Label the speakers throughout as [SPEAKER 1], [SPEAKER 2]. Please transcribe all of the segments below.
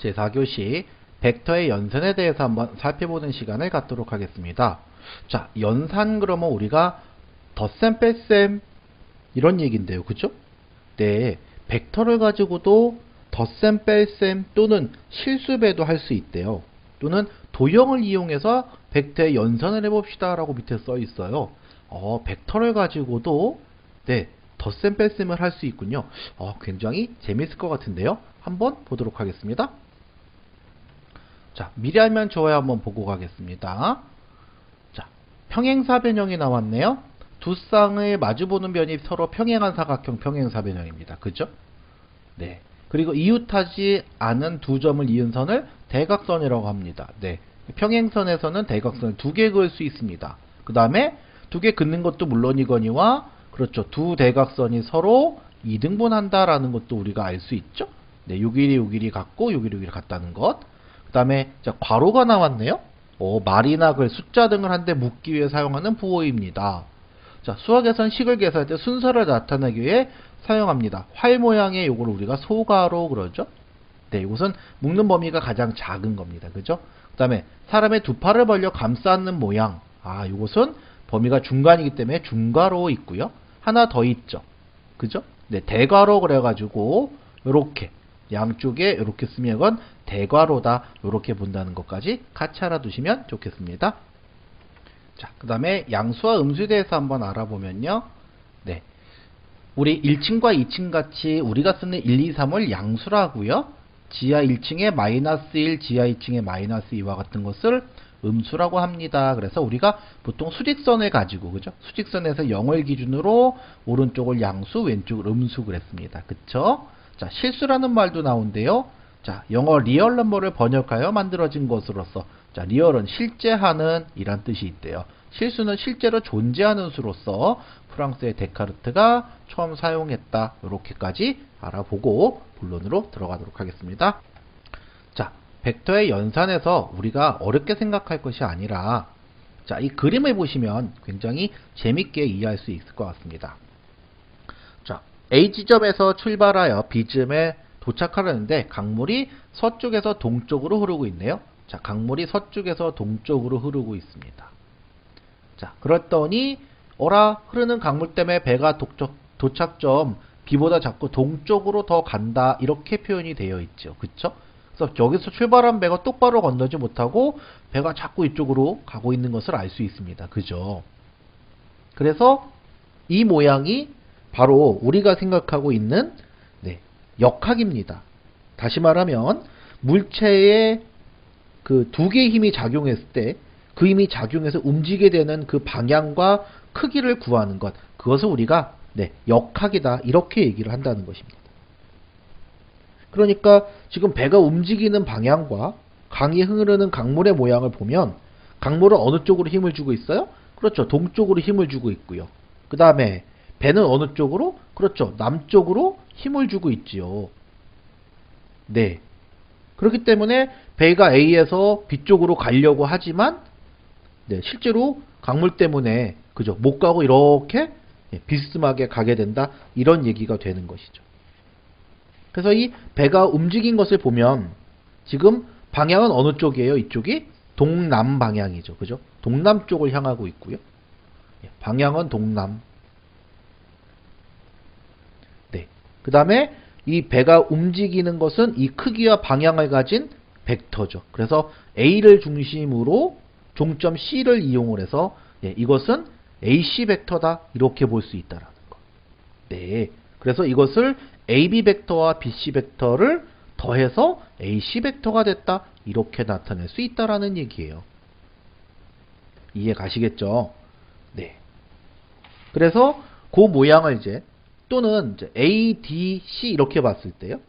[SPEAKER 1] 제4교시 벡터의 연산에 대해서 한번 살펴보는 시간을 갖도록 하겠습니다. 자, 연산 그러면 우리가 덧셈 뺄셈 이런 얘기인데요. 그죠? 네. 벡터를 가지고도 덧셈 뺄셈 또는 실수배도 할 수 있대요. 또는 도형을 이용해서 벡터의 연산을 해봅시다 라고 밑에 써 있어요. 어, 벡터를 가지고도 네, 덧셈 뺄셈을 할 수 있군요. 어, 굉장히 재밌을 것 같은데요. 한번 보도록 하겠습니다. 자, 미리 알면 좋아요 한번 보고 가겠습니다. 자, 평행사 변형이 나왔네요. 두 쌍을 마주보는 변이 서로 평행한 사각형 평행사 변형입니다. 그죠? 네. 그리고 이웃하지 않은 두 점을 이은 선을 대각선이라고 합니다. 네. 평행선에서는 대각선을 두 개 그을 수 있습니다. 그 다음에 두 개 긋는 것도 물론이거니와 그렇죠. 두 대각선이 서로 이등분한다라는 것도 우리가 알 수 있죠. 네, 요 길이 요 길이 같고 요 길이 요 길이 같다는 것. 그 다음에 자, 괄호가 나왔네요. 어, 말이나 글, 숫자 등을 한데 묶기 위해 사용하는 부호입니다. 자, 수학에선 식을 계산할 때 순서를 나타내기 위해 사용합니다. 활 모양의 요걸 우리가 소가로 그러죠. 네, 이것은 묶는 범위가 가장 작은 겁니다. 그죠? 그 다음에 사람의 두 팔을 벌려 감싸는 모양. 아, 이것은 범위가 중간이기 때문에 중가로 있고요. 하나 더 있죠. 그죠? 네, 대괄호 그래가지고 요렇게 양쪽에 이렇게 쓰면 이건 대괄호다. 이렇게 본다는 것까지 같이 알아두시면 좋겠습니다. 자, 그 다음에 양수와 음수에 대해서 한번 알아보면요. 네. 우리 1층과 2층 같이 우리가 쓰는 1, 2, 3을 양수라고요. 지하 1층에 마이너스 1, 지하 2층에 마이너스 2와 같은 것을 음수라고 합니다. 그래서 우리가 보통 수직선을 가지고 그죠? 수직선에서 0을 기준으로 오른쪽을 양수, 왼쪽을 음수 그랬습니다. 그쵸? 자, 실수라는 말도 나온대요. 자, 영어 리얼 넘버를 번역하여 만들어진 것으로서 자, 리얼은 실제 하는 이란 뜻이 있대요. 실수는 실제로 존재하는 수로서 프랑스의 데카르트가 처음 사용했다. 이렇게까지 알아보고 본론으로 들어가도록 하겠습니다. 자, 벡터의 연산에서 우리가 어렵게 생각할 것이 아니라 자, 이 그림을 보시면 굉장히 재밌게 이해할 수 있을 것 같습니다. 자, A 지점에서 출발하여 B점에 도착하려는데 강물이 서쪽에서 동쪽으로 흐르고 있네요. 자, 강물이 서쪽에서 동쪽으로 흐르고 있습니다. 자, 그랬더니 어라 흐르는 강물 때문에 배가 독적, 도착점 B보다 자꾸 동쪽으로 더 간다 이렇게 표현이 되어 있죠. 그쵸? 그래서 여기서 출발한 배가 똑바로 건너지 못하고 배가 자꾸 이쪽으로 가고 있는 것을 알 수 있습니다. 그죠? 그래서 이 모양이 바로 우리가 생각하고 있는 네, 역학입니다. 다시 말하면 물체에 그두 개의 힘이 작용했을 때 그 힘이 작용해서 움직이게 되는 그 방향과 크기를 구하는 것 그것을 우리가 네, 역학이다 이렇게 얘기를 한다는 것입니다. 그러니까 지금 배가 움직이는 방향과 강이 흐르는 강물의 모양을 보면 강물은 어느 쪽으로 힘을 주고 있어요? 그렇죠. 동쪽으로 힘을 주고 있고요. 그 다음에 배는 어느 쪽으로? 그렇죠. 남쪽으로 힘을 주고 있지요. 네. 그렇기 때문에 배가 A에서 B 쪽으로 가려고 하지만 네, 실제로 강물 때문에 그죠? 못 가고 이렇게 예, 비스듬하게 가게 된다. 이런 얘기가 되는 것이죠. 그래서 이 배가 움직인 것을 보면 지금 방향은 어느 쪽이에요? 이쪽이 동남 방향이죠. 그죠? 동남 쪽을 향하고 있고요. 예, 방향은 동남. 네. 그 다음에 이 배가 움직이는 것은 이 크기와 방향을 가진 벡터죠. 그래서 A를 중심으로 종점 C를 이용을 해서 예, 이것은 AC 벡터다 이렇게 볼 수 있다라는 거. 네. 그래서 이것을 AB 벡터와 BC 벡터를 더해서 AC 벡터가 됐다 이렇게 나타낼 수 있다라는 얘기예요. 이해 가시겠죠? 네. 그래서 그 모양을 이제 또는 A, D, C 이렇게 봤을 때요.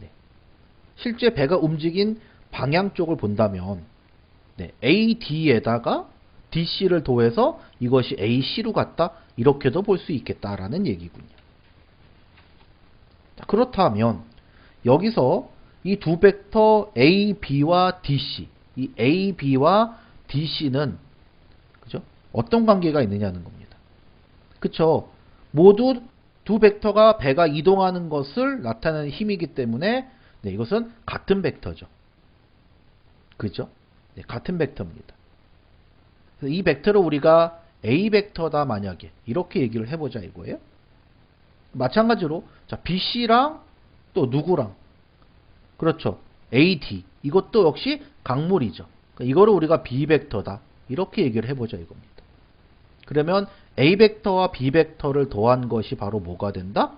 [SPEAKER 1] 네. 실제 배가 움직인 방향 쪽을 본다면 네, AD에다가 DC를 더해서 이것이 AC로 갔다 이렇게도 볼 수 있겠다라는 얘기군요. 자, 그렇다면 여기서 이 두 벡터 A, B와 DC, 이 A, B와 DC는 그죠? 어떤 관계가 있느냐는 겁니다. 그쵸? 모두 두 벡터가 배가 이동하는 것을 나타내는 힘이기 때문에 네, 이것은 같은 벡터죠. 그죠? 네, 같은 벡터입니다. 이 벡터를 우리가 A 벡터다 만약에 이렇게 얘기를 해보자 이거예요. 마찬가지로 자 BC랑 또 누구랑 그렇죠. AD 이것도 역시 강물이죠. 그러니까 이거를 우리가 B 벡터다 이렇게 얘기를 해보자 이겁니다. 그러면 A 벡터와 B 벡터를 더한 것이 바로 뭐가 된다?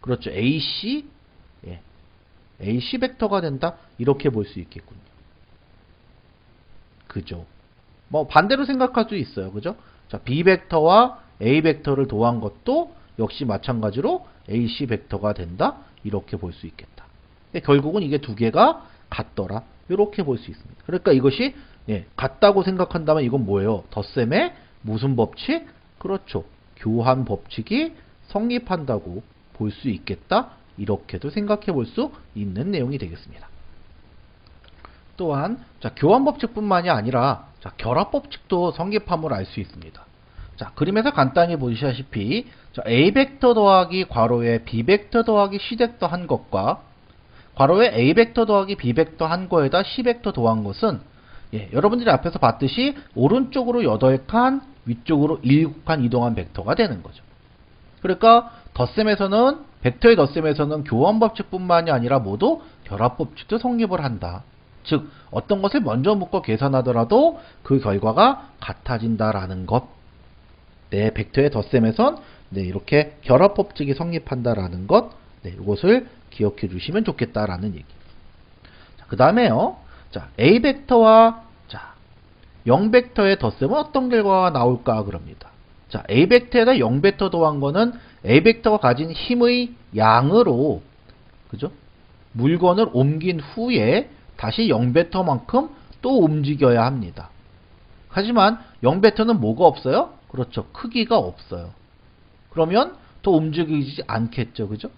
[SPEAKER 1] 그렇죠. AC 예. AC 벡터가 된다 이렇게 볼 수 있겠군요. 그죠? 뭐 반대로 생각할 수 있어요. 그죠? 자, B 벡터와 A 벡터를 더한 것도 역시 마찬가지로 AC 벡터가 된다. 이렇게 볼 수 있겠다. 결국은 이게 두 개가 같더라. 이렇게 볼 수 있습니다. 그러니까 이것이 예, 같다고 생각한다면 이건 뭐예요? 덧셈의 무슨 법칙? 그렇죠. 교환 법칙이 성립한다고 볼 수 있겠다. 이렇게도 생각해 볼 수 있는 내용이 되겠습니다. 또한 자, 교환 법칙뿐만이 아니라 자, 결합 법칙도 성립함을 알 수 있습니다. 자, 그림에서 간단히 보시다시피 자, A 벡터 더하기 괄호에 B 벡터 더하기 C 벡터 한 것과 괄호에 A 벡터 더하기 B 벡터 한 거에다 C 벡터 더한 것은 예, 여러분들이 앞에서 봤듯이 오른쪽으로 8칸, 위쪽으로 7칸 이동한 벡터가 되는 거죠. 그러니까 덧셈에서는 벡터의 덧셈에서는 교환 법칙뿐만이 아니라 모두 결합 법칙도 성립을 한다. 즉 어떤 것을 먼저 묶어 계산하더라도 그 결과가 같아진다라는 것. 네, 벡터의 덧셈에선 네, 이렇게 결합 법칙이 성립한다라는 것. 네, 이것을 기억해 주시면 좋겠다라는 얘기. 그 다음에요. 자, A 벡터와 자, 0벡터의 덧셈은 어떤 결과가 나올까 그럽니다. 자, A 벡터에다 0벡터 더한 거는 A 벡터가 가진 힘의 양으로 그죠? 물건을 옮긴 후에 다시 0벡터만큼 또 움직여야 합니다. 하지만 0벡터는 뭐가 없어요? 그렇죠. 크기가 없어요. 그러면 또 움직이지 않겠죠. 그죠?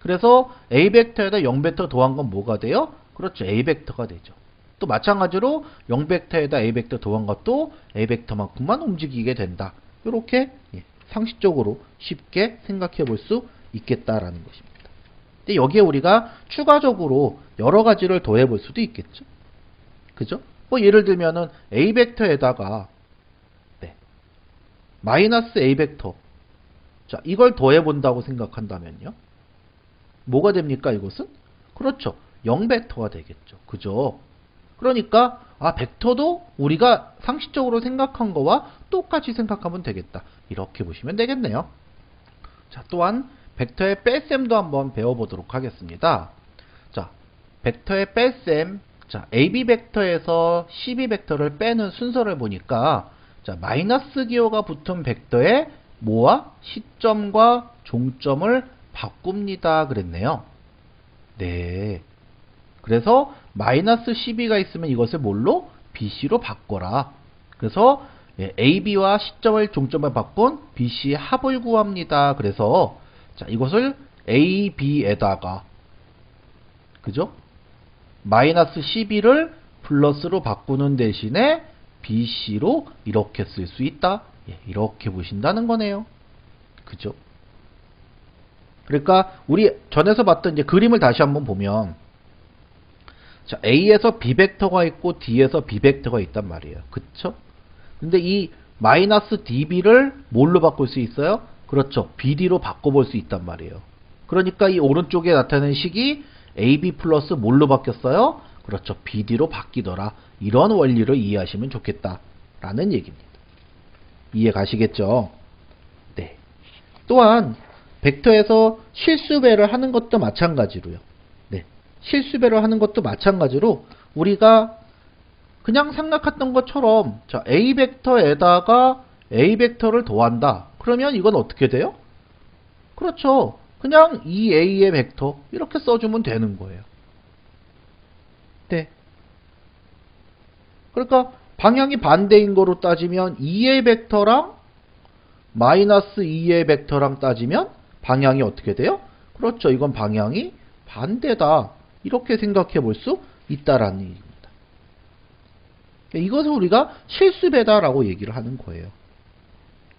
[SPEAKER 1] 그래서 A 벡터에다 0벡터 더한 건 뭐가 돼요? 그렇죠. A 벡터가 되죠. 또 마찬가지로 0벡터에다 A 벡터 더한 것도 A 벡터만큼만 움직이게 된다. 이렇게 예, 상식적으로 쉽게 생각해 볼 수 있겠다라는 것입니다. 근데 여기에 우리가 추가적으로 여러 가지를 더해 볼 수도 있겠죠. 그죠? 뭐 예를 들면은 A 벡터에다가 네. 마이너스 A 벡터 자, 이걸 더해 본다고 생각한다면요. 뭐가 됩니까, 이것은? 그렇죠. 0 벡터가 되겠죠. 그죠? 그러니까 아, 벡터도 우리가 상식적으로 생각한 거와 똑같이 생각하면 되겠다. 이렇게 보시면 되겠네요. 자, 또한 벡터의 뺄셈도 한번 배워보도록 하겠습니다. 자, 벡터의 뺄셈. 자, AB 벡터에서 CB 벡터를 빼는 순서를 보니까 자, 마이너스 기호가 붙은 벡터의 모와 시점과 종점을 바꿉니다. 그랬네요. 네. 그래서 마이너스 12가 있으면 이것을 뭘로? BC로 바꿔라. 그래서 예, AB와 시점을 종점을 바꾼 BC의 합을 구합니다. 그래서 자 이것을 AB에다가 그죠? 마이너스 12를 플러스로 바꾸는 대신에 BC로 이렇게 쓸 수 있다. 예, 이렇게 보신다는 거네요. 그죠? 그러니까 우리 전에서 봤던 이제 그림을 다시 한번 보면 자, A에서 B 벡터가 있고 D에서 B 벡터가 있단 말이에요. 그쵸? 근데 이 마이너스 DB를 뭘로 바꿀 수 있어요? 그렇죠. BD로 바꿔볼 수 있단 말이에요. 그러니까 이 오른쪽에 나타나는 식이 AB 플러스 뭘로 바뀌었어요? 그렇죠. BD로 바뀌더라. 이런 원리를 이해하시면 좋겠다 라는 얘기입니다. 이해 가시겠죠? 네. 또한 벡터에서 실수배를 하는 것도 마찬가지로요. 네. 실수배를 하는 것도 마찬가지로 우리가 그냥 생각했던 것처럼 자, A 벡터에다가 A 벡터를 더한다. 그러면 이건 어떻게 돼요? 그렇죠. 그냥 2A의 벡터 이렇게 써주면 되는 거예요. 네. 그러니까 방향이 반대인 거로 따지면 2의 벡터랑 마이너스 2의 벡터랑 따지면 방향이 어떻게 돼요? 그렇죠. 이건 방향이 반대다. 이렇게 생각해 볼 수 있다라는 얘기입니다. 이것을 우리가 실수배다라고 얘기를 하는 거예요.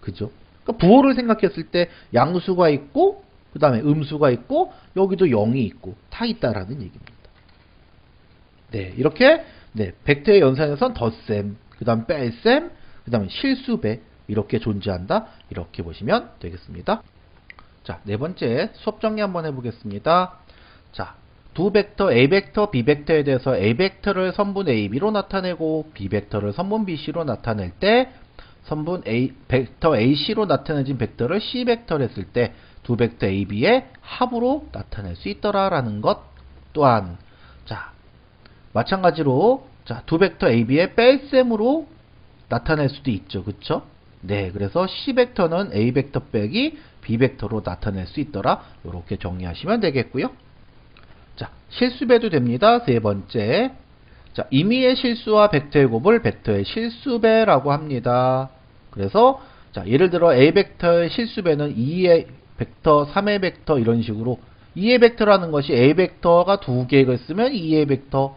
[SPEAKER 1] 그죠? 그러니까 부호를 생각했을 때 양수가 있고 그 다음에 음수가 있고 여기도 0이 있고 다 있다라는 얘기입니다. 네, 이렇게 네, 벡터의 연산에선 덧셈, 그 다음 뺄셈, 그 다음에 실수배 이렇게 존재한다. 이렇게 보시면 되겠습니다. 자, 네 번째 수업 정리 한번 해보겠습니다. 자, 두 벡터 A 벡터, B 벡터에 대해서 A 벡터를 선분 A, B로 나타내고 B 벡터를 선분 B, C로 나타낼 때 선분 A 벡터 A, C로 나타내진 벡터를 C 벡터로 했을 때 두 벡터 A, B의 합으로 나타낼 수 있더라라는 것 또한 자, 마찬가지로 자, 두 벡터 A, B의 뺄셈으로 나타낼 수도 있죠. 그쵸? 네, 그래서 C 벡터는 A 벡터 빼기 B 벡터로 나타낼 수 있더라. 이렇게 정리하시면 되겠고요. 자, 실수배도 됩니다. 세 번째. 자, 임의의 실수와 벡터의 곱을 벡터의 실수배라고 합니다. 그래서 자, 예를 들어 A 벡터의 실수배는 2의 벡터, 3의 벡터 이런 식으로 2의 벡터라는 것이 A 벡터가 두 개가 있으면 2의 벡터,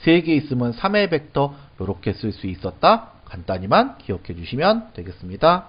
[SPEAKER 1] 세 개 있으면 3의 벡터 이렇게 쓸 수 있었다. 간단히만 기억해 주시면 되겠습니다.